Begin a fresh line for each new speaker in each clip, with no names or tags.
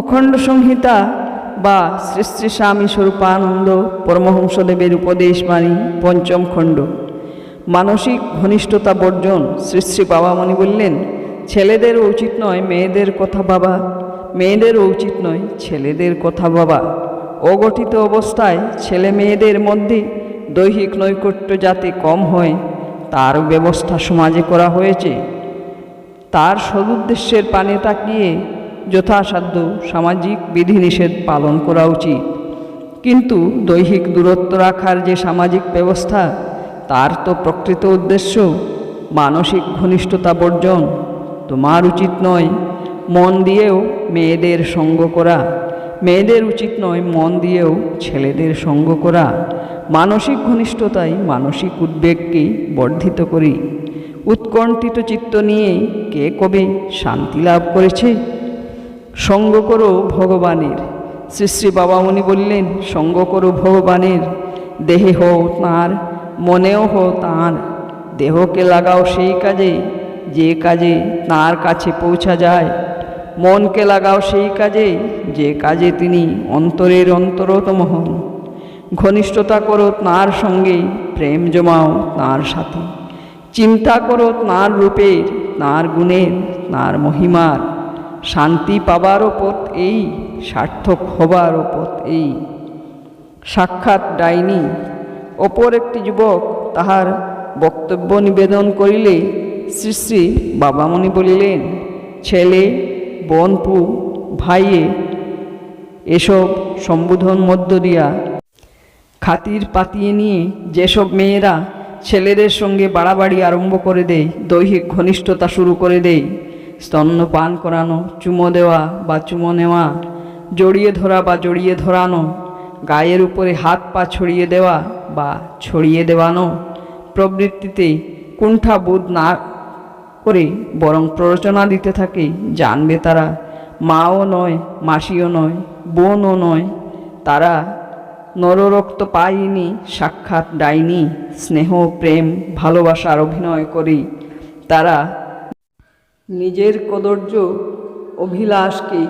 অখণ্ড সংহিতা বা শ্রী শ্রী স্বামী স্বরূপানন্দ পরমহংসদেবের উপদেশ বাণী পঞ্চম খণ্ড। মানসিক ঘনিষ্ঠতা বর্জন শ্রী শ্রী বাবামণি বললেন, ছেলেদেরও উচিত নয় মেয়েদের কথা বাবা মেয়েদেরও উচিত নয় ছেলেদের কথা বাবা অগঠিত অবস্থায় ছেলে মেয়েদের মধ্যে দৈহিক নৈকট্য যাতে কম হয় তার ব্যবস্থা সমাজে করা হয়েছে। তার সদুদ্দেশ্যের পানে তাকিয়ে যথাসাধ্য সামাজিক বিধিনিষেধ পালন করা উচিত। কিন্তু দৈহিক দূরত্ব রাখার যে সামাজিক ব্যবস্থা, তার তো প্রকৃত উদ্দেশ্য মানসিক ঘনিষ্ঠতা বর্জন। তোমার উচিত নয় মন দিয়েও মেয়েদের সঙ্গ করা। মেয়েদের উচিত নয় মন দিয়েও ছেলেদের সঙ্গ করা। মানসিক ঘনিষ্ঠতাই মানসিক উদ্বেগকে বর্ধিত করি। উৎকণ্ঠিত চিত্ত নিয়ে কে কবে শান্তি লাভ করেছে? সঙ্গ করো ভগবানের। শ্রী শ্রী বাবামণি বললেন, সঙ্গ করো ভগবানের। দেহে হও তাঁর, মনেও হও তাঁর। দেহকে লাগাও সেই কাজে, যে কাজে তাঁর কাছে পৌঁছা যায়। মনকে লাগাও সেই কাজে, যে কাজে তিনি অন্তরের অন্তরতম হন। ঘনিষ্ঠতা করো তাঁর সঙ্গে, প্রেম জমাও তাঁর সাথে। চিন্তা করো তাঁর রূপের, তাঁর গুণের, তাঁর মহিমার। শান্তি পাবারও পথ এই, সার্থক হবারও পথ এই। সাক্ষাৎ ডাইনি, অপর একটি যুবক তাহার বক্তব্য নিবেদন করিলে শ্রী শ্রী বাবামণি বলিলেন, ছেলে বনপু ভাইয়ে, এসব সম্বোধন মধ্য দিয়া খাতির পাতিয়ে নিয়ে যেসব মেয়েরা ছেলেদের সঙ্গে বাড়াবাড়ি আরম্ভ করে দেয়, দৈহিক ঘনিষ্ঠতা শুরু করে দেয় স্তন্যপান করানো, চুমো দেওয়া বা চুমো নেওয়া, জড়িয়ে ধরা বা জড়িয়ে ধরানো, গায়ের উপরে হাত পা ছড়িয়ে দেওয়া বা ছড়িয়ে দেওয়ানো, প্রবৃত্তিতে কুণ্ঠা বোধ না করে বরং প্ররোচনা দিতে থাকে, জানবে তারা, মাও নয়, মাসিও নয়, বোনও নয়, তারা নররক্ত পায়নি, সাক্ষাৎ ডাইনি, স্নেহ, প্রেম, ভালোবাসার অভিনয় করে, তারা নিজের কদর্য অভিলাষকে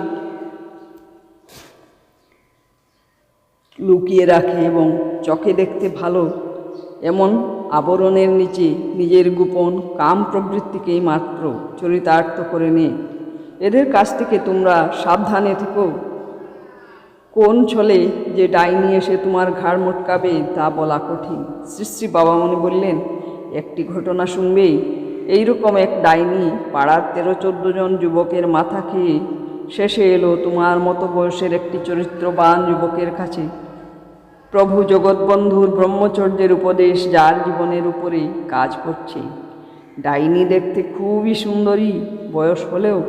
লুকিয়ে রাখে এবং চোখে দেখতে ভালো, এমন আবরণের নিচে নিজের গোপন কাম প্রবৃত্তিকেই মাত্র চরিতার্থ করে নে। এদের কাছ থেকে তোমরা সাবধানে থেকো। কোন ছলে যে ডাইনি এসে তোমার ঘাড় মোটকাবে তা বলা কঠিন। শ্রী শ্রী বাবামণি বললেন, একটি ঘটনা শুনবেই এইরকম এক ডাইনি পাড়ার তেরো চোদ্দ জন যুবকের মাথা খেয়ে শেষে এলো তোমার মতো বয়সের একটি চরিত্রবান যুবকের কাছে। প্রভু জগৎবন্ধুর ব্রহ্মচর্যের উপদেশ যার জীবনের উপরে কাজ করছে। ডাইনি দেখতে খুবই সুন্দরী, বয়স হলেও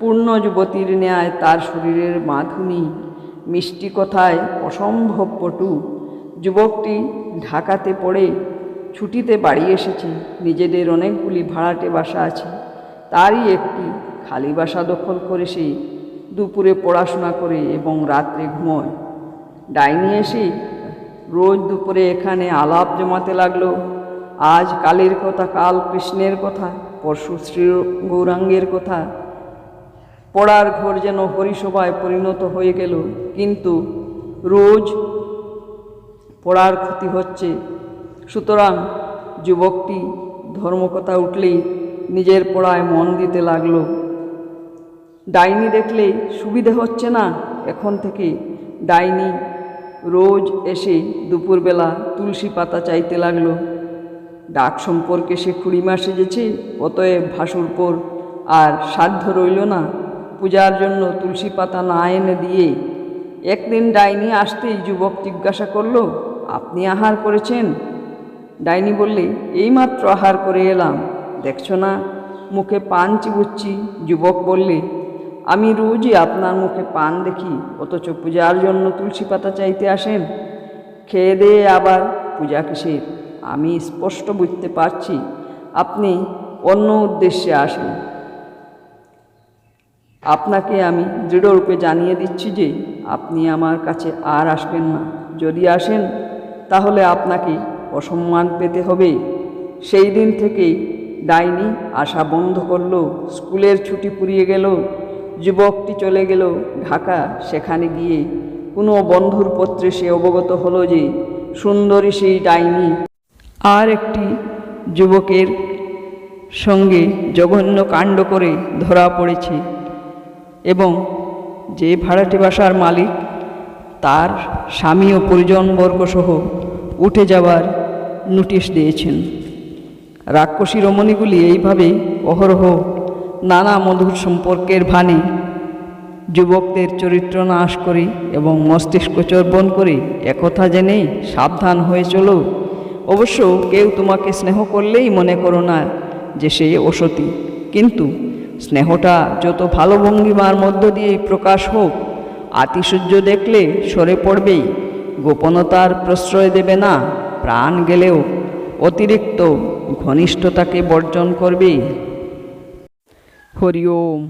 পূর্ণ যুবতীর ন্যায় তার শরীরের মাধুনী মিষ্টি কথায় অসম্ভব পটু যুবকটি ঢাকাতে পড়ে ছুটিতে বাড়ি এসেছি। নিজেদের অনেকগুলি ভাড়াটে বাসা আছে। তারই একটি খালি বাসা দখল করে সে দুপুরে পড়াশোনা করে এবং রাত্রে ঘুমোয়। ডাইনি এসে রোজ দুপুরে এখানে আলাপ জমাতে লাগল। আজ কালের কথা, কাল কৃষ্ণের কথা, পরশু শ্রী গৌরাঙ্গের কথা। পড়ার ঘর যেন হরিসভায় পরিণত হয়ে গেল। কিন্তু রোজ পড়ার ক্ষতি হচ্ছে সুতরাং যুবকটি ধর্মকথা উঠলেই নিজের পড়ায় মন দিতে লাগল। ডাইনি দেখলে সুবিধে হচ্ছে না, এখন থেকে ডাইনি রোজ এসে দুপুরবেলা তুলসী পাতা চাইতে লাগল। ডাক সম্পর্কে সে খুড়িমা সেজেছে, অতএব ভাসুরপর আর সাধ্য রইল না। পূজার জন্য তুলসী পাতা না এনে দিয়ে একদিন ডাইনি আসতেই যুবক জিজ্ঞাসা করল, আপনি আহার করেছেন? ডাইনি বললে, এইমাত্র আহার করে এলাম। দেখছ না? মুখে পান চিবুচ্ছি। যুবক বললে, আমি রোজই আপনার মুখে পান দেখি, অথচ পূজার জন্য তুলসী পাতা চাইতে আসেন। খেয়ে দিয়ে আবার পূজা কিসের? আমি স্পষ্ট বুঝতে পারছি, আপনি অন্য উদ্দেশ্যে আসেন। আপনাকে আমি দৃঢ়রূপে জানিয়ে দিচ্ছি যে, আপনি আমার কাছে আর আসবেন না। যদি আসেন, তাহলে আপনাকে অসম্মান পেতে হবে। সেই দিন থেকেই ডাইনি আসা বন্ধ করল, স্কুলের ছুটি পুড়িয়ে গেল, যুবকটি চলে গেল ঢাকা, সেখানে গিয়ে কোনো বন্ধুর পত্রে সে অবগত হলো যে সুন্দরী সেই ডাইনি আর একটি যুবকের সঙ্গে জঘন্য কাণ্ড করে ধরা পড়েছে এবং যে ভাড়াটে বাসার মালিক, তার স্বামী ও পরিজনবর্গসহ উঠে যাওয়ার নোটিশ দিয়েছেন। রাক্ষসী রমণীগুলি এইভাবে অহরহ নানা মধুর সম্পর্কের ভানে যুবকদের চরিত্র নাশ করে এবং মস্তিষ্ক চর্বণ করে একথা জেনে সাবধান হয়ে চলো। অবশ্য কেউ তোমাকে স্নেহ করলেই মনে করো না যে সে অসতি। কিন্তু স্নেহটা যত ভালো ভঙ্গিমার মধ্য দিয়েই প্রকাশ হোক, আতিশয্য দেখলে সরে পড়বেই। গোপনতার প্রশ্রয় দেবে না। প্রাণ গেলেও অতিরিক্ত ঘনিষ্ঠতাকে বর্জন করবে। হরি ওম।